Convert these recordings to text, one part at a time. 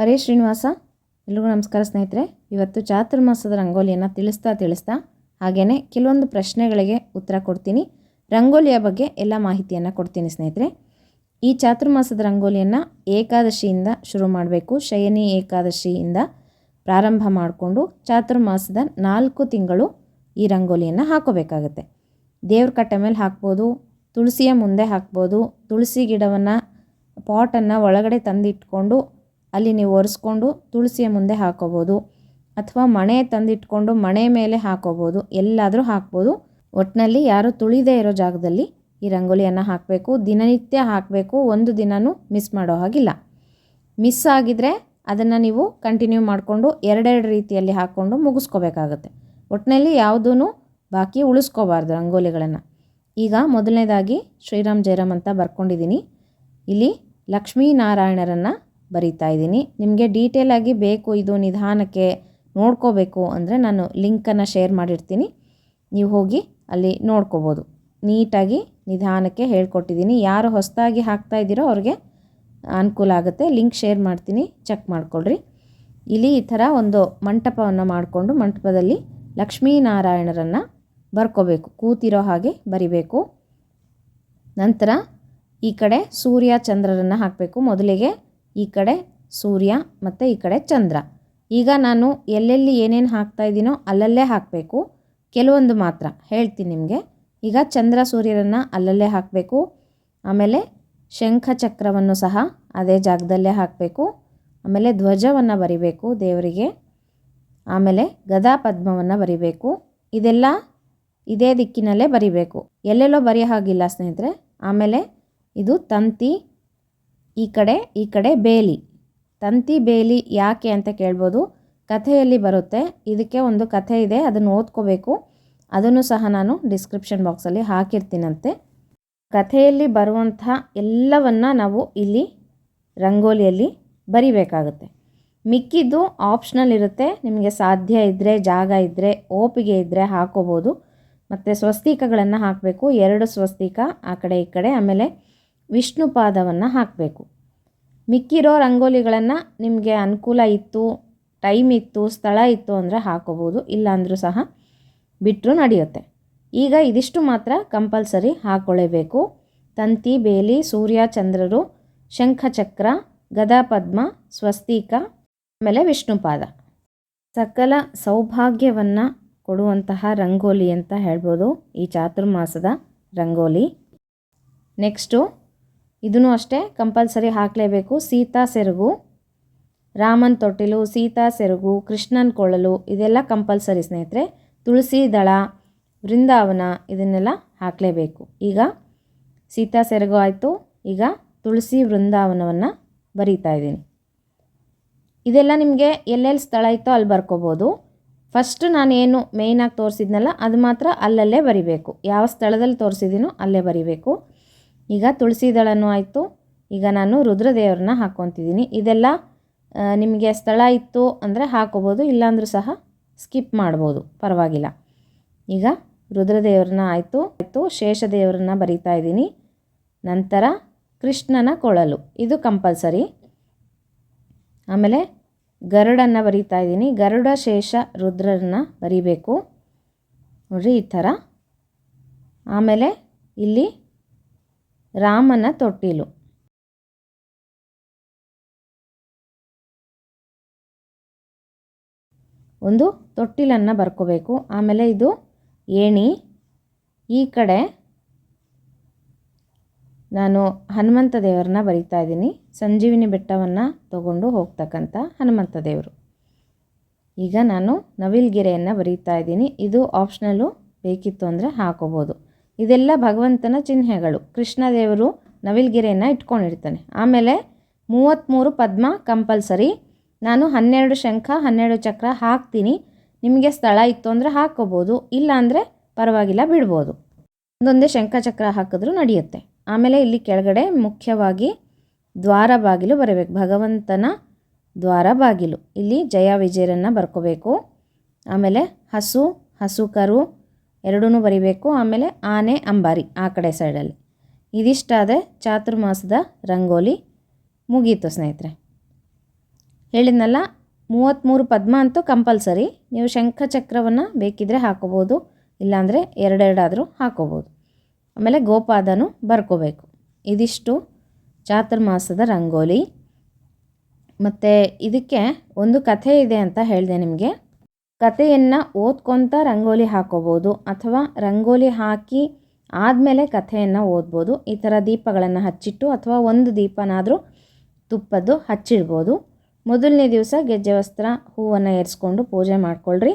ಹರೇ ಶ್ರೀನಿವಾಸ, ಎಲ್ರಿಗೂ ನಮಸ್ಕಾರ ಸ್ನೇಹಿತರೆ. ಇವತ್ತು ಚಾತುರ್ಮಾಸದ ರಂಗೋಲಿಯನ್ನು ತಿಳಿಸ್ತಾ ತಿಳಿಸ್ತಾ ಹಾಗೆಯೇ ಕೆಲವೊಂದು ಪ್ರಶ್ನೆಗಳಿಗೆ ಉತ್ತರ ಕೊಡ್ತೀನಿ. ರಂಗೋಲಿಯ ಬಗ್ಗೆ ಎಲ್ಲ ಮಾಹಿತಿಯನ್ನು ಕೊಡ್ತೀನಿ ಸ್ನೇಹಿತರೆ. ಈ ಚಾತುರ್ಮಾಸದ ರಂಗೋಲಿಯನ್ನು ಏಕಾದಶಿಯಿಂದ ಶುರು ಮಾಡಬೇಕು. ಶಯನಿ ಏಕಾದಶಿಯಿಂದ ಪ್ರಾರಂಭ ಮಾಡಿಕೊಂಡು ಚಾತುರ್ಮಾಸದ ನಾಲ್ಕು ತಿಂಗಳು ಈ ರಂಗೋಲಿಯನ್ನು ಹಾಕೋಬೇಕಾಗತ್ತೆ. ದೇವ್ರ ಕಟ್ಟೆ ಮೇಲೆ ಹಾಕ್ಬೋದು, ತುಳಸಿಯ ಮುಂದೆ ಹಾಕ್ಬೋದು, ತುಳಸಿ ಗಿಡವನ್ನು, ಪಾಟನ್ನು ಒಳಗಡೆ ತಂದಿಟ್ಕೊಂಡು ಅಲ್ಲಿ ನೀವು ಒರೆಸ್ಕೊಂಡು ತುಳಸಿಯ ಮುಂದೆ ಹಾಕೋಬೋದು. ಅಥವಾ ಮಣೆ ತಂದಿಟ್ಕೊಂಡು ಮಣೆ ಮೇಲೆ ಹಾಕೋಬೋದು. ಎಲ್ಲಾದರೂ ಹಾಕ್ಬೋದು. ಒಟ್ಟಿನಲ್ಲಿ ಯಾರು ತುಳಿದೇ ಇರೋ ಜಾಗದಲ್ಲಿ ಈ ರಂಗೋಲಿಯನ್ನು ಹಾಕಬೇಕು. ದಿನನಿತ್ಯ ಹಾಕಬೇಕು. ಒಂದು ದಿನವೂ ಮಿಸ್ ಮಾಡೋ ಹಾಗಿಲ್ಲ. ಮಿಸ್ ಆಗಿದರೆ ಅದನ್ನು ನೀವು ಕಂಟಿನ್ಯೂ ಮಾಡಿಕೊಂಡು ಎರಡೆರಡು ರೀತಿಯಲ್ಲಿ ಹಾಕ್ಕೊಂಡು ಮುಗಿಸ್ಕೋಬೇಕಾಗತ್ತೆ. ಒಟ್ಟಿನಲ್ಲಿ ಯಾವುದೂ ಬಾಕಿ ಉಳಿಸ್ಕೋಬಾರ್ದು ರಂಗೋಲಿಗಳನ್ನು. ಈಗ ಮೊದಲನೇದಾಗಿ ಶ್ರೀರಾಮ್ ಜಯರಾಮ್ ಅಂತ ಬರ್ಕೊಂಡಿದ್ದೀನಿ. ಇಲ್ಲಿ ಲಕ್ಷ್ಮೀನಾರಾಯಣರನ್ನು ಬರಿತಾ ಇದ್ದೀನಿ. ನಿಮಗೆ ಡೀಟೇಲಾಗಿ ಬೇಕು, ಇದು ನಿಧಾನಕ್ಕೆ ನೋಡ್ಕೋಬೇಕು ಅಂದರೆ ನಾನು ಲಿಂಕನ್ನು ಶೇರ್ ಮಾಡಿರ್ತೀನಿ. ನೀವು ಹೋಗಿ ಅಲ್ಲಿ ನೋಡ್ಕೋಬೋದು. ನೀಟಾಗಿ ನಿಧಾನಕ್ಕೆ ಹೇಳ್ಕೊಟ್ಟಿದ್ದೀನಿ. ಯಾರು ಹೊಸದಾಗಿ ಹಾಕ್ತಾ ಇದ್ದೀರೋ ಅವ್ರಿಗೆ ಅನುಕೂಲ ಆಗುತ್ತೆ. ಲಿಂಕ್ ಶೇರ್ ಮಾಡ್ತೀನಿ ಚೆಕ್ ಮಾಡಿಕೊಳ್ಳ್ರಿ ಇಲ್ಲಿ ಈ ಥರ ಒಂದು ಮಂಟಪವನ್ನು ಮಾಡಿಕೊಂಡು ಮಂಟಪದಲ್ಲಿ ಲಕ್ಷ್ಮೀನಾರಾಯಣರನ್ನು ಬರ್ಕೋಬೇಕು. ಕೂತಿರೋ ಹಾಗೆ ಬರಿಬೇಕು. ನಂತರ ಈ ಕಡೆ ಸೂರ್ಯ ಚಂದ್ರರನ್ನು ಹಾಕಬೇಕು. ಮೊದಲಿಗೆ ಈ ಕಡೆ ಸೂರ್ಯ ಮತ್ತು ಈ ಕಡೆ ಚಂದ್ರ. ಈಗ ನಾನು ಎಲ್ಲೆಲ್ಲಿ ಏನೇನು ಹಾಕ್ತಾ ಇದ್ದೀನೋ ಅಲ್ಲಲ್ಲೇ ಹಾಕಬೇಕು. ಕೆಲವೊಂದು ಮಾತ್ರ ಹೇಳ್ತೀನಿ ನಿಮಗೆ. ಈಗ ಚಂದ್ರ ಸೂರ್ಯರನ್ನು ಅಲ್ಲಲ್ಲೇ ಹಾಕಬೇಕು. ಆಮೇಲೆ ಶಂಖ ಚಕ್ರವನ್ನು ಸಹ ಅದೇ ಜಾಗದಲ್ಲೇ ಹಾಕಬೇಕು. ಆಮೇಲೆ ಧ್ವಜವನ್ನು ಬರಿಬೇಕು ದೇವರಿಗೆ. ಆಮೇಲೆ ಗದಾ ಪದ್ಮವನ್ನು ಬರಿಬೇಕು. ಇದೆಲ್ಲ ಇದೇ ದಿಕ್ಕಿನಲ್ಲೇ ಬರಿಬೇಕು. ಎಲ್ಲೆಲ್ಲೋ ಬರೆಯೋ ಹಾಗಿಲ್ಲ ಸ್ನೇಹಿತರೆ. ಆಮೇಲೆ ಇದು ತಂತಿ ಈ ಕಡೆ ಈ ಕಡೆ ಬೇಲಿ. ತಂತಿ ಬೇಲಿ ಯಾಕೆ ಅಂತ ಕೇಳ್ಬೋದು. ಕಥೆಯಲ್ಲಿ ಬರುತ್ತೆ. ಇದಕ್ಕೆ ಒಂದು ಕಥೆ ಇದೆ, ಅದನ್ನು ಓದ್ಕೋಬೇಕು. ಅದನ್ನು ಸಹ ನಾನು ಡಿಸ್ಕ್ರಿಪ್ಷನ್ ಬಾಕ್ಸಲ್ಲಿ ಹಾಕಿರ್ತೀನಂತೆ. ಕಥೆಯಲ್ಲಿ ಬರುವಂಥ ಎಲ್ಲವನ್ನು ನಾವು ಇಲ್ಲಿ ರಂಗೋಲಿಯಲ್ಲಿ ಬರಿಬೇಕಾಗುತ್ತೆ. ಮಿಕ್ಕಿದ್ದು ಆಪ್ಷನಲ್ ಇರುತ್ತೆ. ನಿಮಗೆ ಸಾಧ್ಯ ಇದ್ದರೆ ಜಾಗ ಇದ್ದರೆ ಓಪಿಗೆ ಇದ್ದರೆ ಹಾಕೋಬೋದು. ಮತ್ತು ಸ್ವಸ್ತಿಕಗಳನ್ನು ಹಾಕಬೇಕು. ಎರಡು ಸ್ವಸ್ತಿಕ, ಆ ಕಡೆ, ಈ ಕಡೆ, ಆಮೇಲೆ ವಿಷ್ಣು ಪಾದವನ್ನು ಹಾಕಬೇಕು. ಮಿಕ್ಕಿರೋ ರಂಗೋಲಿಗಳನ್ನು ನಿಮಗೆ ಅನುಕೂಲ ಇತ್ತು, ಟೈಮ್ ಇತ್ತು, ಸ್ಥಳ ಇತ್ತು ಅಂದರೆ ಹಾಕೋಬೋದು, ಇಲ್ಲಾಂದರೂ ಸಹ ಬಿಟ್ಟರೂ ನಡೆಯುತ್ತೆ. ಈಗ ಇದಿಷ್ಟು ಮಾತ್ರ ಕಂಪಲ್ಸರಿ ಹಾಕ್ಕೊಳ್ಳೇಬೇಕು ತಂತಿ, ಬೇಲಿ, ಸೂರ್ಯ, ಚಂದ್ರರು, ಶಂಖಚಕ್ರ, ಗದಾಪದ್ಮ, ಸ್ವಸ್ತಿಕ, ಆಮೇಲೆ ವಿಷ್ಣುಪಾದ ಸಕಲ ಸೌಭಾಗ್ಯವನ್ನು ಕೊಡುವಂತಹ ರಂಗೋಲಿ ಅಂತ ಹೇಳ್ಬೋದು ಈ ಚಾತುರ್ಮಾಸದ ರಂಗೋಲಿ. ನೆಕ್ಸ್ಟು ಇದನ್ನು ಅಷ್ಟೇ ಕಂಪಲ್ಸರಿ ಹಾಕಲೇಬೇಕು. ಸೀತಾ ಸೆರಗು, ರಾಮನ್ ತೊಟ್ಟಿಲು, ಸೀತಾ ಸೆರಗು, ಕೃಷ್ಣನ ಕೊಳಲು ಇದೆಲ್ಲ ಕಂಪಲ್ಸರಿ ಸ್ನೇಹಿತರೆ. ತುಳಸಿ ದಳ, ವೃಂದಾವನ ಇದನ್ನೆಲ್ಲ ಹಾಕಲೇಬೇಕು. ಈಗ ಸೀತಾ ಸೆರಗು ಆಯಿತು. ಈಗ ತುಳಸಿ ವೃಂದಾವನವನ್ನು ಬರೀತಾ ಇದ್ದೀನಿ. ಇದೆಲ್ಲ ನಿಮಗೆ ಎಲ್ಲೆಲ್ಲಿ ಸ್ಥಳ ಇತ್ತೋ ಅಲ್ಲಿ ಬರ್ಕೋಬೋದು. ಫಸ್ಟ್ ನಾನೇನು ಮೇಯ್ನಾಗಿ ತೋರಿಸಿದ್ನಲ್ಲ, ಅದು ಮಾತ್ರ ಅಲ್ಲಲ್ಲೇ ಬರಿಬೇಕು. ಯಾವ ಸ್ಥಳದಲ್ಲಿ ತೋರಿಸಿದ್ದೀನೋ ಅಲ್ಲೇ ಬರಿಬೇಕು. ಈಗ ತುಳಸಿ ದಳನೂ ಆಯಿತು. ಈಗ ನಾನು ರುದ್ರದೇವ್ರನ್ನ ಹಾಕ್ಕೊತಿದ್ದೀನಿ ಇದೆಲ್ಲ ನಿಮಗೆ ಸ್ಥಳ ಇತ್ತು ಅಂದರೆ ಹಾಕೋಬೋದು, ಇಲ್ಲಾಂದ್ರೂ ಸಹ ಸ್ಕಿಪ್ ಮಾಡ್ಬೋದು. ಪರವಾಗಿಲ್ಲ. ಈಗ ರುದ್ರದೇವ್ರನ್ನ ಆಯಿತು. ಆಯಿತು, ಶೇಷದೇವ್ರನ್ನ ಬರಿತಾ ಇದ್ದೀನಿ. ನಂತರ ಕೃಷ್ಣನ ಕೊಳಲು. ಇದು ಕಂಪಲ್ಸರಿ. ಆಮೇಲೆ ಗರುಡನ್ನು ಬರಿತಾ ಇದ್ದೀನಿ. ಗರುಡ, ಶೇಷ, ರುದ್ರರನ್ನ ಬರಿಬೇಕು. ನೋಡಿರಿ ಈ ಥರ. ಆಮೇಲೆ ಇಲ್ಲಿ ರಾಮನ ತೊಟ್ಟಿಲು. ಒಂದು ತೊಟ್ಟಿಲನ್ನು ಬರ್ಕೋಬೇಕು. ಆಮೇಲೆ ಇದು ಏಣಿ. ಈ ಕಡೆ ನಾನು ಹನುಮಂತ ದೇವರನ್ನ ಬರಿತಾ ಇದ್ದೀನಿ. ಸಂಜೀವಿನಿ ಬೆಟ್ಟವನ್ನು ತಗೊಂಡು ಹೋಗ್ತಕ್ಕಂಥ ಹನುಮಂತ ದೇವರು. ಈಗ ನಾನು ನವಿಲ್ಗೆರೆಯನ್ನು ಬರೀತಾ ಇದ್ದೀನಿ. ಇದು ಆಪ್ಷನಲ್ಲು ಬೇಕಿತ್ತು ಅಂದರೆ ಹಾಕೋಬೋದು. ಇದೆಲ್ಲ ಭಗವಂತನ ಚಿಹ್ನೆಗಳು. ಕೃಷ್ಣದೇವರು ದೇವರು ನವಿಲ್ಗೆರೆಯನ್ನು ಇಟ್ಕೊಂಡಿರ್ತಾನೆ. ಆಮೇಲೆ ಮೂವತ್ತ್ಮೂರು ಪದ್ಮ ಕಂಪಲ್ಸರಿ. ನಾನು ಹನ್ನೆರಡು ಶಂಖ, ಹನ್ನೆರಡು ಚಕ್ರ ಹಾಕ್ತೀನಿ. ನಿಮಗೆ ಸ್ಥಳ ಇತ್ತು ಅಂದರೆ ಹಾಕ್ಕೋಬೋದು ಇಲ್ಲ ಅಂದರೆ ಪರವಾಗಿಲ್ಲ, ಬಿಡ್ಬೋದು. ಒಂದೊಂದೇ ಶಂಖ ಚಕ್ರ ಹಾಕಿದ್ರೂ ನಡೆಯುತ್ತೆ. ಆಮೇಲೆ ಇಲ್ಲಿ ಕೆಳಗಡೆ ಮುಖ್ಯವಾಗಿ ದ್ವಾರ ಬಾಗಿಲು ಬರಬೇಕು. ಭಗವಂತನ ದ್ವಾರ ಬಾಗಿಲು. ಇಲ್ಲಿ ಜಯ ವಿಜಯರನ್ನು ಬರ್ಕೋಬೇಕು. ಆಮೇಲೆ ಹಸು ಹಸು ಕರು ಎರಡೂ ಬರಿಬೇಕು. ಆಮೇಲೆ ಆನೆ, ಅಂಬಾರಿ ಆ ಕಡೆ ಸೈಡಲ್ಲಿ. ಇದಿಷ್ಟಾದರೆ ಚಾತುರ್ಮಾಸದ ರಂಗೋಲಿ ಮುಗೀತು ಸ್ನೇಹಿತರೆ. ಹೇಳಿದ್ನಲ್ಲ ಮೂವತ್ತ್ಮೂರು ಪದ್ಮ ಅಂತೂ ಕಂಪಲ್ಸರಿ. ನೀವು ಶಂಖಚಕ್ರವನ್ನು ಬೇಕಿದ್ದರೆ ಹಾಕೋಬೋದು, ಇಲ್ಲಾಂದರೆ ಎರಡೆರಡಾದರೂ ಹಾಕೋಬೋದು. ಆಮೇಲೆ ಗೋಪಾದನೂ ಬರ್ಕೋಬೇಕು. ಇದಿಷ್ಟು ಚಾತುರ್ಮಾಸದ ರಂಗೋಲಿ. ಮತ್ತು ಇದಕ್ಕೆ ಒಂದು ಕಥೆ ಇದೆ ಅಂತ ಹೇಳಿದೆ ನಿಮಗೆ. ಕಥೆಯನ್ನು ಓದ್ಕೊತ ರಂಗೋಲಿ ಹಾಕೋಬೋದು ಅಥವಾ ರಂಗೋಲಿ ಹಾಕಿ ಆದಮೇಲೆ ಕಥೆಯನ್ನು ಓದ್ಬೋದು. ಈ ಥರ ದೀಪಗಳನ್ನು ಹಚ್ಚಿಟ್ಟು ಅಥವಾ ಒಂದು ದೀಪನಾದರೂ ತುಪ್ಪದ್ದು ಹಚ್ಚಿಡ್ಬೋದು. ಮೊದಲನೇ ದಿವಸ ಗೆಜ್ಜೆ ವಸ್ತ್ರ ಹೂವನ್ನು ಏರಿಸ್ಕೊಂಡು ಪೂಜೆ ಮಾಡ್ಕೊಳ್ರಿ.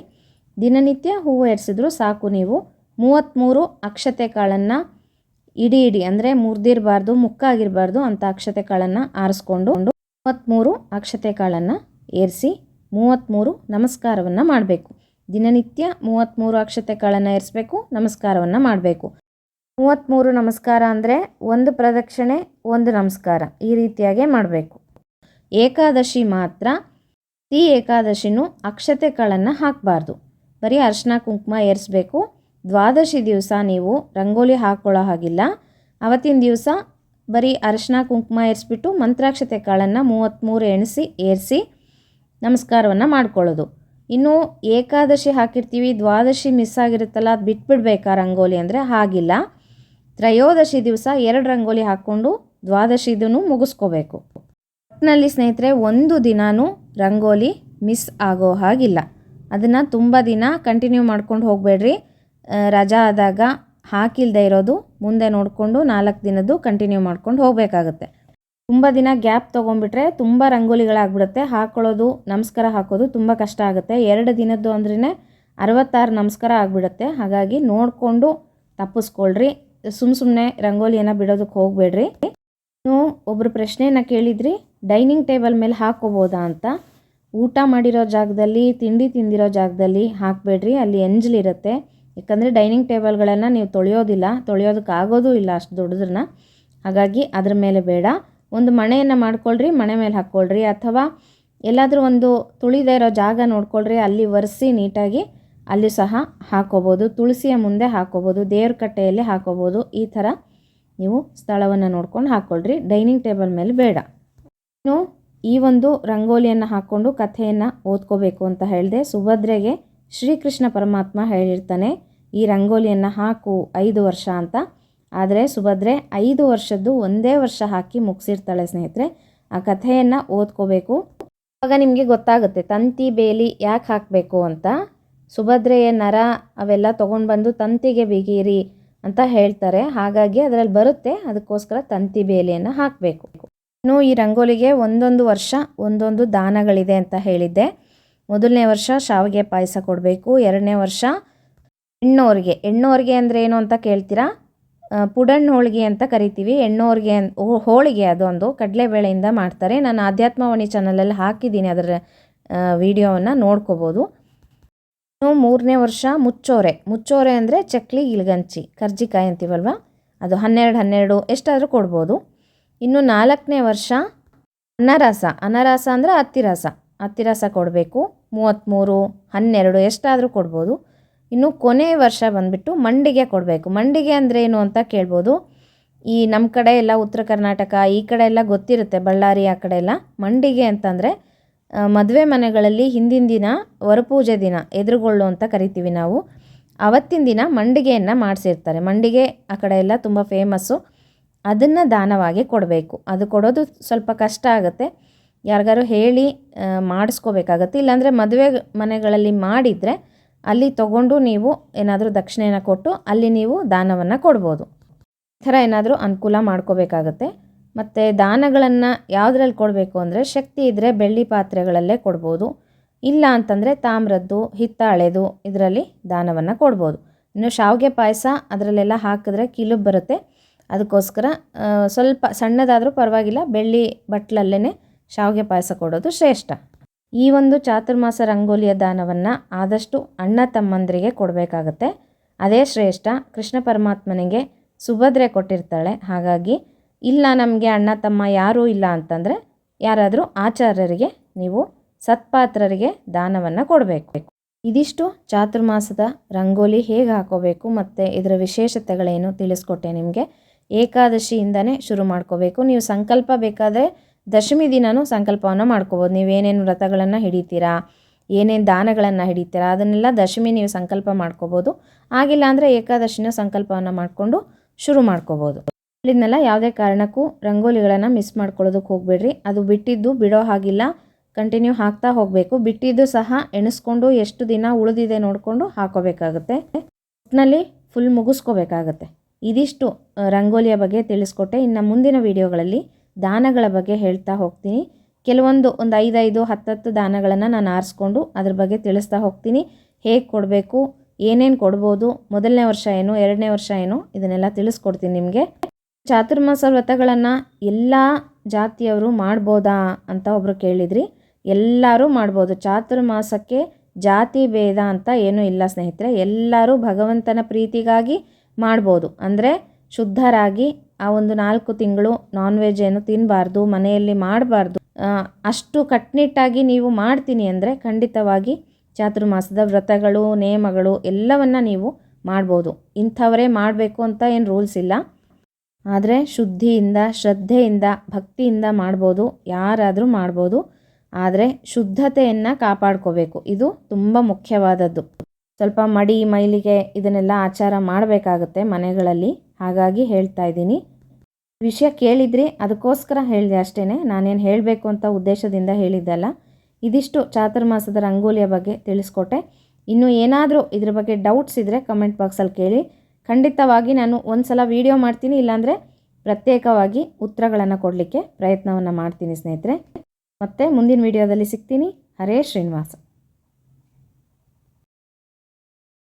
ದಿನನಿತ್ಯ ಹೂವು ಏರಿಸಿದ್ರು ಸಾಕು ನೀವು. ಮೂವತ್ತ್ಮೂರು ಅಕ್ಷತೆ ಕಾಳನ್ನು ಇಡೀ ಇಡಿ ಅಂದರೆ ಮುರಿದಿರಬಾರ್ದು, ಮುಕ್ಕಾಗಿರಬಾರ್ದು ಅಂಥ ಅಕ್ಷತೆ ಕಾಳನ್ನು ಆರಿಸ್ಕೊಂಡು ಮೂವತ್ತ್ಮೂರು ಅಕ್ಷತೆ ಕಾಳನ್ನು ಏರಿಸಿ ಮೂವತ್ತ್ಮೂರು ನಮಸ್ಕಾರವನ್ನು ಮಾಡಬೇಕು. ದಿನನಿತ್ಯ ಮೂವತ್ತ್ಮೂರು ಅಕ್ಷತೆ ಕಾಳನ್ನು ಏರಿಸಬೇಕು ನಮಸ್ಕಾರವನ್ನು ಮಾಡಬೇಕು. ಮೂವತ್ತ್ಮೂರು ನಮಸ್ಕಾರ ಅಂದರೆ ಒಂದು ಪ್ರದಕ್ಷಿಣೆ, ಒಂದು ನಮಸ್ಕಾರ. ಈ ರೀತಿಯಾಗಿ ಮಾಡಬೇಕು. ಏಕಾದಶಿ ಮಾತ್ರ ಈ ಏಕಾದಶಿನೂ ಅಕ್ಷತೆ ಕಾಳನ್ನು ಹಾಕಬಾರ್ದು. ಬರೀ ಅರ್ಶಿನ, ಕುಂಕುಮ ಏರಿಸ್ಬೇಕು. ದ್ವಾದಶಿ ದಿವಸ ನೀವು ರಂಗೋಲಿ ಹಾಕ್ಕೊಳ್ಳೋ ಹಾಗಿಲ್ಲ. ಅವತ್ತಿನ ದಿವಸ ಬರೀ ಅರಿಶಿನ, ಕುಂಕುಮ ಏರಿಸ್ಬಿಟ್ಟು ಮಂತ್ರಾಕ್ಷತೆ ಕಾಳನ್ನು ಮೂವತ್ತ್ಮೂರು ಎಣಿಸಿ, ಏರಿಸಿ ನಮಸ್ಕಾರವನ್ನು ಮಾಡ್ಕೊಳ್ಳೋದು. ಇನ್ನು ಏಕಾದಶಿ ಹಾಕಿರ್ತೀವಿ, ದ್ವಾದಶಿ ಮಿಸ್ ಆಗಿರುತ್ತಲ್ಲ, ಅದು ಬಿಟ್ಬಿಡ್ಬೇಕಾ ರಂಗೋಲಿ ಅಂದರೆ? ಹಾಗಿಲ್ಲ. ತ್ರಯೋದಶಿ ದಿವಸ ಎರಡು ರಂಗೋಲಿ ಹಾಕ್ಕೊಂಡು ದ್ವಾದಶಿದೂ ಮುಗಿಸ್ಕೋಬೇಕು. ಒಟ್ಟಿನಲ್ಲಿ ಸ್ನೇಹಿತರೆ, ಒಂದು ದಿನಾನೂ ರಂಗೋಲಿ ಮಿಸ್ ಆಗೋ ಹಾಗಿಲ್ಲ. ಅದನ್ನು ತುಂಬ ದಿನ ಕಂಟಿನ್ಯೂ ಮಾಡ್ಕೊಂಡು ಹೋಗಬೇಡ್ರಿ. ರಜಾ ಆದಾಗ ಹಾಕಿಲ್ಲದೆ ಇರೋದು ಮುಂದೆ ನೋಡಿಕೊಂಡು ನಾಲ್ಕು ದಿನದ್ದು ಕಂಟಿನ್ಯೂ ಮಾಡ್ಕೊಂಡು ಹೋಗಬೇಕಾಗತ್ತೆ. ತುಂಬ ದಿನ ಗ್ಯಾಪ್ ತೊಗೊಂಡ್ಬಿಟ್ರೆ ತುಂಬ ರಂಗೋಲಿಗಳಾಗ್ಬಿಡುತ್ತೆ. ಹಾಕ್ಕೊಳ್ಳೋದು ನಮಸ್ಕಾರ ಹಾಕೋದು ತುಂಬ ಕಷ್ಟ ಆಗುತ್ತೆ. ಎರಡು ದಿನದ್ದು ಅಂದ್ರೇ ಅರವತ್ತಾರು ನಮಸ್ಕಾರ ಆಗಿಬಿಡುತ್ತೆ. ಹಾಗಾಗಿ ನೋಡಿಕೊಂಡು ತಪ್ಪಿಸ್ಕೊಳ್ರಿ. ಸುಮ್ಮ ಸುಮ್ಮನೆ ರಂಗೋಲಿಯನ್ನು ಬಿಡೋದಕ್ಕೆ ಹೋಗಬೇಡ್ರಿ. ನೀವು ಒಬ್ಬರು ಪ್ರಶ್ನೆಯನ್ನು ಕೇಳಿದ್ರಿ, ಡೈನಿಂಗ್ ಟೇಬಲ್ ಮೇಲೆ ಹಾಕೋಬೋದಾ ಅಂತ. ಊಟ ಮಾಡಿರೋ ಜಾಗದಲ್ಲಿ, ತಿಂಡಿ ತಿಂದಿರೋ ಜಾಗದಲ್ಲಿ ಹಾಕಬೇಡ್ರಿ. ಅಲ್ಲಿ ಎಂಜಲಿರುತ್ತೆ ಯಾಕಂದರೆ ಡೈನಿಂಗ್ ಟೇಬಲ್ಗಳನ್ನು ನೀವು ತೊಳೆಯೋದಿಲ್ಲ. ತೊಳೆಯೋದಕ್ಕೆ ಆಗೋದು ಇಲ್ಲ ಅಷ್ಟು ದೊಡ್ಡದನ್ನ ಹಾಗಾಗಿ ಅದ್ರ ಮೇಲೆ ಬೇಡ. ಒಂದು ಮಣೆಯನ್ನು ಮಾಡ್ಕೊಳ್ರಿ, ಮಣೆ ಮೇಲೆ ಹಾಕ್ಕೊಳ್ರಿ ಅಥವಾ ಎಲ್ಲಾದರೂ ಒಂದು ತುಳಿದೇ ಇರೋ ಜಾಗ ನೋಡ್ಕೊಳ್ರಿ, ಅಲ್ಲಿ ಒರೆಸಿ ನೀಟಾಗಿ ಅಲ್ಲಿ ಸಹ ಹಾಕೋಬೋದು. ತುಳಸಿಯ ಮುಂದೆ ಹಾಕೋಬೋದು, ದೇವ್ರ ಕಟ್ಟೆಯಲ್ಲಿ ಹಾಕೋಬೋದು. ಈ ಥರ ನೀವು ಸ್ಥಳವನ್ನು ನೋಡ್ಕೊಂಡು ಹಾಕ್ಕೊಳ್ರಿ ಡೈನಿಂಗ್ ಟೇಬಲ್ ಮೇಲೆ ಬೇಡ. ಇನ್ನು ಈ ಒಂದು ರಂಗೋಲಿಯನ್ನು ಹಾಕ್ಕೊಂಡು ಕಥೆಯನ್ನು ಓದ್ಕೋಬೇಕು ಅಂತ ಹೇಳಿದೆ. ಸುಭದ್ರೆಗೆ ಶ್ರೀಕೃಷ್ಣ ಪರಮಾತ್ಮ ಹೇಳಿರ್ತಾನೆ, ಈ ರಂಗೋಲಿಯನ್ನು ಹಾಕು ಐದು ವರ್ಷ ಅಂತ. ಆದರೆ ಸುಭದ್ರೆ ಐದು ವರ್ಷದ್ದು ಒಂದೇ ವರ್ಷ ಹಾಕಿ ಮುಗಿಸಿರ್ತಾಳೆ ಸ್ನೇಹಿತರೆ. ಆ ಕಥೆಯನ್ನು ಓದ್ಕೋಬೇಕು. ಆವಾಗ ನಿಮಗೆ ಗೊತ್ತಾಗುತ್ತೆ, ತಂತಿ ಬೇಲಿ ಯಾಕೆ ಹಾಕಬೇಕು ಅಂತ. ಸುಭದ್ರೆಯ ನರ ಅವೆಲ್ಲ ತೊಗೊಂಡು ಬಂದು ತಂತಿಗೆ ಬಿಗೀರಿ ಅಂತ ಹೇಳ್ತಾರೆ. ಹಾಗಾಗಿ ಅದರಲ್ಲಿ ಬರುತ್ತೆ, ಅದಕ್ಕೋಸ್ಕರ ತಂತಿ ಬೇಲಿಯನ್ನು ಹಾಕಬೇಕು. ಇನ್ನು ಈ ರಂಗೋಲಿಗೆ ಒಂದೊಂದು ವರ್ಷ ಒಂದೊಂದು ದಾನಗಳಿದೆ ಅಂತ ಹೇಳಿದ್ದೆ. ಮೊದಲನೇ ವರ್ಷ ಶಾವಿಗೆ ಪಾಯಸ ಕೊಡಬೇಕು, ಎರಡನೇ ವರ್ಷ ಹೆಣ್ಣೋರಿಗೆ ಹೆಣ್ಣೋರಿಗೆ ಅಂದರೆ ಏನು ಅಂತ ಕೇಳ್ತೀರಾ? ಪುಡಣ್ ಹೋಳಿಗೆ ಅಂತ ಕರಿತೀವಿ. ಹೆಣ್ಣೋರಿಗೆ ಅನ್ ಹೋಳಿಗೆ ಅದೊಂದು. ಕಡಲೆಬೇಳೆಯಿಂದ ಮಾಡ್ತಾರೆ. ನಾನು ಆಧ್ಯಾತ್ಮವಾಣಿ ಚಾನಲಲ್ಲಿ ಹಾಕಿದ್ದೀನಿ ಅದರ ವಿಡಿಯೋವನ್ನು ನೋಡ್ಕೋಬೋದು. ಇನ್ನು ಮೂರನೇ ವರ್ಷ ಮುಚ್ಚೋರೆ. ಮುಚ್ಚೋರೆ ಅಂದರೆ ಚಕ್ಲಿ, ಇಲ್ಗಂಚಿ, ಕರ್ಜಿಕಾಯಿ ಅಂತೀವಲ್ವ? ಅದು ಹನ್ನೆರಡು ಹನ್ನೆರಡು ಎಷ್ಟಾದರೂ ಕೊಡ್ಬೋದು. ಇನ್ನು ನಾಲ್ಕನೇ ವರ್ಷ ಅನರಸ. ಅನರಸ ಅಂದರೆ ಹತ್ತಿರಸ. ಅತ್ತಿರಸ ಕೊಡಬೇಕು. ಮೂವತ್ತ್ಮೂರು, ಹನ್ನೆರಡು ಎಷ್ಟಾದರೂ ಕೊಡ್ಬೋದು. ಇನ್ನು ಕೊನೆಯ ವರ್ಷ ಬಂದುಬಿಟ್ಟು ಮಂಡಿಗೆ ಕೊಡಬೇಕು. ಮಂಡಿಗೆ ಅಂದರೆ ಏನು ಅಂತ ಕೇಳ್ಬೋದು. ಈ ನಮ್ಮ ಕಡೆ ಎಲ್ಲ ಉತ್ತರ ಕರ್ನಾಟಕ, ಈ ಕಡೆ ಎಲ್ಲ ಗೊತ್ತಿರುತ್ತೆ, ಬಳ್ಳಾರಿ ಆ ಕಡೆ ಎಲ್ಲ. ಮಂಡಿಗೆ ಅಂತಂದರೆ ಮದುವೆ ಮನೆಗಳಲ್ಲಿ ಹಿಂದಿನ ದಿನ ವರಪೂಜೆ ದಿನ, ಎದುರುಗೊಳ್ಳು ಅಂತ ಕರಿತೀವಿ ನಾವು. ಅವತ್ತಿನ ದಿನ ಮಂಡಿಗೆಯನ್ನು ಮಾಡಿಸಿರ್ತಾರೆ. ಮಂಡಿಗೆ ಆ ಕಡೆ ಎಲ್ಲ ತುಂಬ ಫೇಮಸ್ಸು ಅದನ್ನು ದಾನವಾಗಿ ಕೊಡಬೇಕು. ಅದು ಕೊಡೋದು ಸ್ವಲ್ಪ ಕಷ್ಟ ಆಗುತ್ತೆ. ಯಾರಿಗಾರು ಹೇಳಿ ಮಾಡಿಸ್ಕೋಬೇಕಾಗತ್ತೆ. ಇಲ್ಲಾಂದರೆ ಮದುವೆ ಮನೆಗಳಲ್ಲಿ ಮಾಡಿದರೆ ಅಲ್ಲಿ ತಗೊಂಡು ನೀವು ಏನಾದರೂ ದಕ್ಷಿಣೆಯನ್ನು ಕೊಟ್ಟು ಅಲ್ಲಿ ನೀವು ದಾನವನ್ನು ಕೊಡ್ಬೋದು. ಈ ಥರ ಏನಾದರೂ ಅನುಕೂಲ ಮಾಡ್ಕೋಬೇಕಾಗತ್ತೆ. ಮತ್ತು ದಾನಗಳನ್ನು ಯಾವುದ್ರಲ್ಲಿ ಕೊಡಬೇಕು ಅಂದರೆ ಶಕ್ತಿ ಇದ್ದರೆ ಬೆಳ್ಳಿ ಪಾತ್ರೆಗಳಲ್ಲೇ ಕೊಡ್ಬೋದು. ಇಲ್ಲ ಅಂತಂದರೆ ತಾಮ್ರದ್ದು ಹಿತ್ತಾಳೆದು ಇದರಲ್ಲಿ ದಾನವನ್ನು ಕೊಡ್ಬೋದು. ಇನ್ನು ಶಾವಿಗೆ ಪಾಯಸ ಅದರಲ್ಲೆಲ್ಲ ಹಾಕಿದ್ರೆ ಕಿಲು ಬರುತ್ತೆ. ಅದಕ್ಕೋಸ್ಕರ ಸ್ವಲ್ಪ ಸಣ್ಣದಾದರೂ ಪರವಾಗಿಲ್ಲ, ಬೆಳ್ಳಿ ಬಟ್ಲಲ್ಲೇ ಶಾವಿಗೆ ಪಾಯಸ ಕೊಡೋದು ಶ್ರೇಷ್ಠ. ಈ ಒಂದು ಚಾತುರ್ಮಾಸ ರಂಗೋಲಿಯ ದಾನವನ್ನು ಆದಷ್ಟು ಅಣ್ಣ ತಮ್ಮಂದರಿಗೆ ಕೊಡಬೇಕಾಗತ್ತೆ. ಅದೇ ಶ್ರೇಷ್ಠ, ಕೃಷ್ಣ ಪರಮಾತ್ಮನಿಗೆ ಸುಭದ್ರೆ ಕೊಟ್ಟಿರ್ತಾಳೆ. ಹಾಗಾಗಿ ಇಲ್ಲ ನಮಗೆ ಅಣ್ಣ ತಮ್ಮ ಯಾರೂ ಇಲ್ಲ ಅಂತಂದರೆ ಯಾರಾದರೂ ಆಚಾರ್ಯರಿಗೆ ನೀವು ಸತ್ಪಾತ್ರರಿಗೆ ದಾನವನ್ನು ಕೊಡಬೇಕು. ಇದಿಷ್ಟು ಚಾತುರ್ಮಾಸದ ರಂಗೋಲಿ ಹೇಗೆ ಹಾಕೋಬೇಕು ಮತ್ತು ಇದರ ವಿಶೇಷತೆಗಳೇನು ತಿಳಿಸ್ಕೊಟ್ಟೆ ನಿಮಗೆ? ಏಕಾದಶಿಯಿಂದನೇ ಶುರು ಮಾಡ್ಕೋಬೇಕು. ನೀವು ಸಂಕಲ್ಪ ಬೇಕಾದರೆ ದಶಮಿ ದಿನವೂ ಸಂಕಲ್ಪವನ್ನು ಮಾಡ್ಕೋಬೋದು. ನೀವೇನೇನು ವ್ರತಗಳನ್ನು ಹಿಡಿತೀರಾ? ಏನೇನು ದಾನಗಳನ್ನು ಹಿಡಿತೀರಾ? ಅದನ್ನೆಲ್ಲ ದಶಮಿ ನೀವು ಸಂಕಲ್ಪ ಮಾಡ್ಕೋಬೋದು. ಆಗಿಲ್ಲ ಅಂದರೆ ಏಕಾದಶಿನ ಸಂಕಲ್ಪವನ್ನು ಮಾಡಿಕೊಂಡು ಶುರು ಮಾಡ್ಕೋಬೋದು. ಇದನ್ನೆಲ್ಲ ಯಾವುದೇ ಕಾರಣಕ್ಕೂ ರಂಗೋಲಿಗಳನ್ನು ಮಿಸ್ ಮಾಡ್ಕೊಳ್ಳೋದಕ್ಕೆ ಹೋಗಬೇಡ್ರಿ. ಅದು ಬಿಟ್ಟಿದ್ದು ಬಿಡೋ ಹಾಗಿಲ್ಲ. ಕಂಟಿನ್ಯೂ ಹಾಕ್ತಾ ಹೋಗಬೇಕು. ಬಿಟ್ಟಿದ್ದು ಸಹ ಎಣಿಸ್ಕೊಂಡು ಎಷ್ಟು ದಿನ ಉಳಿದಿದೆ ನೋಡಿಕೊಂಡು ಹಾಕೋಬೇಕಾಗುತ್ತೆ. ಒಟ್ಟಿನಲ್ಲಿ ಫುಲ್ ಮುಗಿಸ್ಕೋಬೇಕಾಗತ್ತೆ. ಇದಿಷ್ಟು ರಂಗೋಲಿಯ ಬಗ್ಗೆ ತಿಳಿಸ್ಕೊಟ್ಟೆ. ಇನ್ನು ಮುಂದಿನ ವಿಡಿಯೋಗಳಲ್ಲಿ ದಾನಗಳ ಬಗ್ಗೆ ಹೇಳ್ತಾ ಹೋಗ್ತೀನಿ. ಕೆಲವೊಂದು ಒಂದು ಐದೈದು, ಹತ್ತತ್ತು ದಾನಗಳನ್ನು ನಾನು ಆರಿಸ್ಕೊಂಡು ಅದ್ರ ಬಗ್ಗೆ ತಿಳಿಸ್ತಾ ಹೋಗ್ತೀನಿ. ಹೇಗೆ ಕೊಡಬೇಕು, ಏನೇನು ಕೊಡ್ಬೋದು, ಮೊದಲನೇ ವರ್ಷ ಏನು, ಎರಡನೇ ವರ್ಷ ಏನು, ಇದನ್ನೆಲ್ಲ ತಿಳಿಸ್ಕೊಡ್ತೀನಿ ನಿಮಗೆ. ಚಾತುರ್ಮಾಸ ವ್ರತಗಳನ್ನು ಎಲ್ಲ ಜಾತಿಯವರು ಮಾಡ್ಬೋದಾ ಅಂತ ಒಬ್ಬರು ಕೇಳಿದ್ರಿ. ಎಲ್ಲರೂ ಮಾಡ್ಬೋದು. ಚಾತುರ್ಮಾಸಕ್ಕೆ ಜಾತಿ ಭೇದ ಅಂತ ಏನೂ ಇಲ್ಲ ಸ್ನೇಹಿತರೆ. ಎಲ್ಲರೂ ಭಗವಂತನ ಪ್ರೀತಿಗಾಗಿ ಮಾಡ್ಬೋದು. ಅಂದರೆ ಶುದ್ಧರಾಗಿ ಆ ಒಂದು ನಾಲ್ಕು ತಿಂಗಳು ನಾನ್ ವೆಜ್ ಏನು ತಿನ್ನಬಾರ್ದು ಮನೆಯಲ್ಲಿ ಮಾಡಬಾರ್ದು ಅಷ್ಟು ಕಟ್ಟುನಿಟ್ಟಾಗಿ ನೀವು ಮಾಡ್ತೀನಿ ಅಂದರೆ ಖಂಡಿತವಾಗಿ ಚಾತುರ್ಮಾಸದ ವ್ರತಗಳು ನಿಯಮಗಳು ಎಲ್ಲವನ್ನು ನೀವು ಮಾಡ್ಬೋದು. ಇಂಥವರೇ ಮಾಡಬೇಕು ಅಂತ ಏನು ರೂಲ್ಸ್ ಇಲ್ಲ. ಆದರೆ ಶುದ್ಧಿಯಿಂದ, ಶ್ರದ್ಧೆಯಿಂದ, ಭಕ್ತಿಯಿಂದ ಮಾಡ್ಬೋದು, ಯಾರಾದರೂ ಮಾಡ್ಬೋದು. ಆದರೆ ಶುದ್ಧತೆಯನ್ನು ಕಾಪಾಡ್ಕೋಬೇಕು. ಇದು ತುಂಬ ಮುಖ್ಯವಾದದ್ದು. ಸ್ವಲ್ಪ ಮಡಿ, ಮೈಲಿಗೆ ಇದನ್ನೆಲ್ಲ ಆಚಾರ ಮಾಡಬೇಕಾಗುತ್ತೆ ಮನೆಗಳಲ್ಲಿ. ಹಾಗಾಗಿ ಹೇಳ್ತಾ ಇದ್ದೀನಿ. ವಿಷಯ ಕೇಳಿದ್ರಿ ಅದಕ್ಕೋಸ್ಕರ ಹೇಳಿದೆ ಅಷ್ಟೇ ನಾನೇನು ಹೇಳಬೇಕು ಅಂತ ಉದ್ದೇಶದಿಂದ ಹೇಳಿದ್ದಲ್ಲ ಇದಿಷ್ಟು ಚಾತುರ್ಮಾಸದ ರಂಗೋಲಿಯ ಬಗ್ಗೆ ತಿಳಿಸ್ಕೊಟ್ಟೆ. ಇನ್ನು ಏನಾದರೂ ಇದ್ರ ಬಗ್ಗೆ ಡೌಟ್ಸ್ ಇದ್ದರೆ ಕಮೆಂಟ್ ಬಾಕ್ಸಲ್ಲಿ ಕೇಳಿ. ಖಂಡಿತವಾಗಿ ನಾನು ಒಂದು ಸಲ ವೀಡಿಯೋ ಮಾಡ್ತೀನಿ, ಇಲ್ಲಾಂದರೆ ಪ್ರತ್ಯೇಕವಾಗಿ ಉತ್ತರಗಳನ್ನು ಕೊಡಲಿಕ್ಕೆ ಪ್ರಯತ್ನವನ್ನು ಮಾಡ್ತೀನಿ ಸ್ನೇಹಿತರೆ. ಮತ್ತೆ ಮುಂದಿನ ವಿಡಿಯೋದಲ್ಲಿ ಸಿಗ್ತೀನಿ. ಹರೇ ಶ್ರೀನಿವಾಸ.